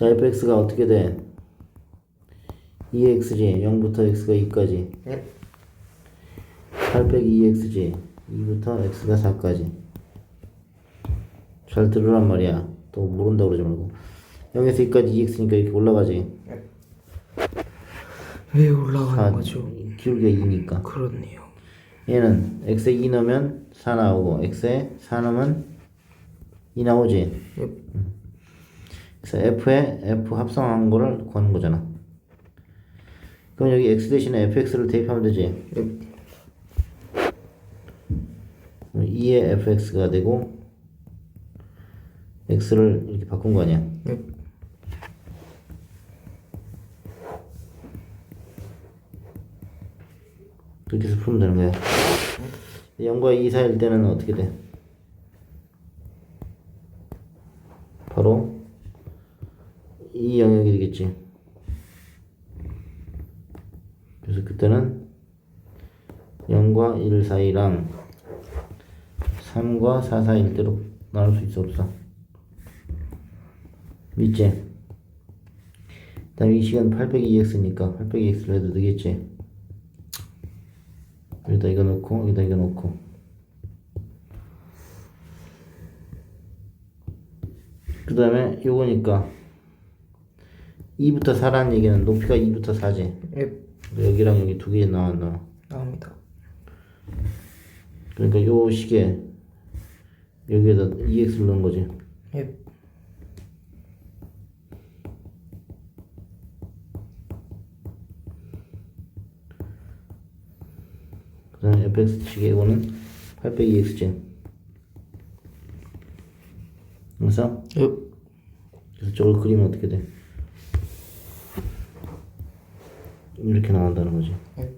자, fx가 어떻게 돼? 2x지. 0부터 x가 2까지. 네. 8 빼기 2x지. 2부터 x가 4까지. 잘 들으란 말이야. 또 모른다고 그러지 말고. 0에서 2까지 2x니까 이렇게 올라가지. 왜 올라가는 사- 거죠? 기울기가 2니까. 그렇네요. 얘는 x에 2 넣으면 4 나오고 x에 4 넣으면 2 나오지. 예. 그래서 f에 f 합성한 거를 구하는 거잖아. 그럼 여기 x 대신에 fx를 대입하면 되지. 예. 2의 fx가 되고 x를 이렇게 바꾼 거 아니야. 예. 그렇게 해서 풀면 되는 거야. 0과 2 사이일 때는 어떻게 돼? 바로 이 영역이 되겠지. 그래서 그때는 0과 1 사이랑 3과 4 사이일 때로 나눌 수 있어 없어? 있지? 그 다음에 이 시간 8 빼기 2x니까 8 빼기 x를 해도 되겠지? 여기다 이거 넣고 여기다 이거 넣고 그 다음에 요거니까 2부터 4라는 얘기는 높이가 2부터 4지 예. 여기랑 여기 두 개 나와 나옵니다. 그러니까 요 시계 여기에다 2x를 넣은 거지 예. 그 다음에 fx 시계 이거는 8 빼기 x지 그래서 예. 그래서 저걸 그리면 어떻게 돼? 이렇게 나온다는 거지 예.